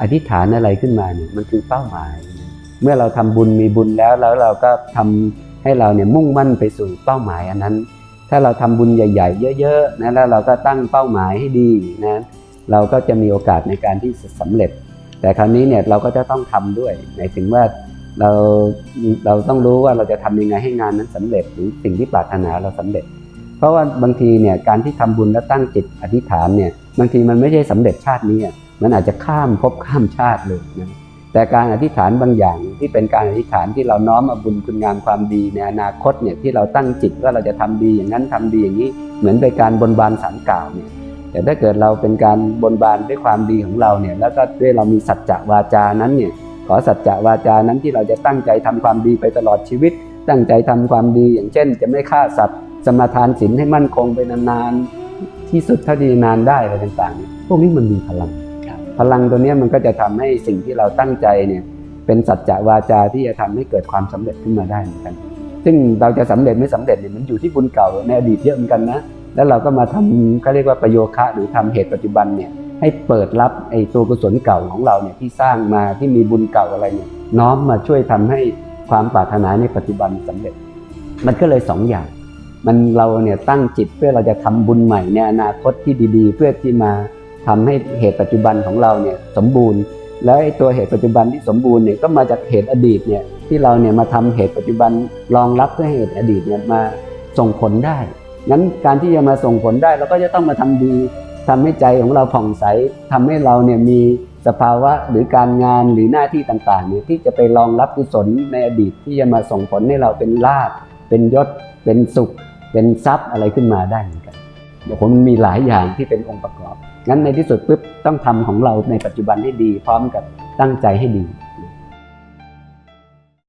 อธิษฐานอะไรขึ้นมาเนี่ยมันคือเป้าหมาย เมื่อเราทำบุญมีบุญแล้วแล้วเราก็ทำให้เราเนี่ยมุ่งมั่นไปสู่เป้าหมายอันนั้น ถ้าเราทำบุญใหญ่ ๆ เยอะๆนะแล้วเราก็ตั้งเป้าหมายให้ดีนะเราก็จะมีโอกาสในการที่จะสำเร็จ แต่คราวนี้เนี่ยเราก็จะต้องทำด้วยหมายถึงว่าเราเราต้องรู้ว่าเราจะทำยังไงให้งานนั้นสำเร็จหรือสิ่งที่ปรารถนาเราสำเร็จ เพราะว่าบางทีเนี่ยการที่ทำบุญแล้วตั้งจิตอธิษฐานเนี่ยบางทีมันไม่ใช่สำเร็จชาตินี้ มันอาจจะข้ามภพข้ามชาติเลยนะแต่การอธิษฐานบางอย่างที่เป็นการอธิษฐานที่เราน้อมอาบุญคุณงามความดีในอนาคตเนี่ยที่เราตั้งจิตว่าเราจะทำดีอย่างนั้นทำดีอย่างนี้ เหมือนเป็นการบนบานสารกล่าวเนี่ยแต่ถ้าเกิดเราเป็นการบนบานด้วยความดีของเราเนี่ยแล้วก็ด้วยเรามีสัจจะวาจานั้นเนี่ยขอสัจจะวาจานั้นที่เราจะตั้งใจทำความดีไปตลอดชีวิต ตั้งใจทำความดีอย่างเช่น จะไม่ฆ่าสัตว์สมาทานศีลให้มั่นคงไปนานๆที่สุดเท่าที่นานได้อะไรต่างๆ พวกนี้มันมีพลัง พลังตัวนี้มันก็จะทำให้สิ่งที่เราตั้งใจเนี่ยเป็นสัจจะวาจาที่จะทำให้เกิดความสำเร็จขึ้นมาได้เหมือนกัน ซึ่งเราจะสำเร็จไม่สำเร็จเนี่ยมันอยู่ที่บุญเก่าในอดีตเยอะเหมือนกันนะ แล้วเราก็มาทำก็เรียกว่าประโยคะหรือทำเหตุปัจจุบันเนี่ยให้เปิดรับไอ้ตัวกุศลเก่าของเราเนี่ยที่สร้างมาที่มีบุญเก่าอะไรเนี่ยน้อมมาช่วยทำให้ความปรารถนาในปัจจุบันสำเร็จ มันก็เลยสองอย่าง มันเราเนี่ยตั้งจิตเพื่อเราจะทำบุญใหม่ในอนาคตที่ดี ๆ เพื่อที่มา ทำให้เหตุปัจจุบันของเราเนี่ยสมบูรณ์ แล้วไอ้ตัวเหตุปัจจุบันที่สมบูรณ์เนี่ยก็มาจากเหตุอดีตเนี่ยที่เราเนี่ยมาทำเหตุปัจจุบันรองรับเพื่อเหตุอดีตเนี่ยมาส่งผลได้งั้นการที่จะมาส่งผลได้เราก็จะต้องมาทำดีทำให้ใจของเราผ่องใสทำให้เราเนี่ยมีสภาวะหรือการงานหรือหน้าที่ต่างๆเนี่ยที่จะไปรองรับกุศลในอดีตที่จะมาส่งผลให้เราเป็นลาภเป็นยศ เป็นสุข เป็นทรัพย์อะไรขึ้นมาได้ เหมือนกันเดี๋ยวผมมีหลายอย่างที่เป็นองค์ประกอบ งั้นในที่สุดปุ๊บต้องทำของเราในปัจจุบันให้ดี พร้อมกับตั้งใจให้ดี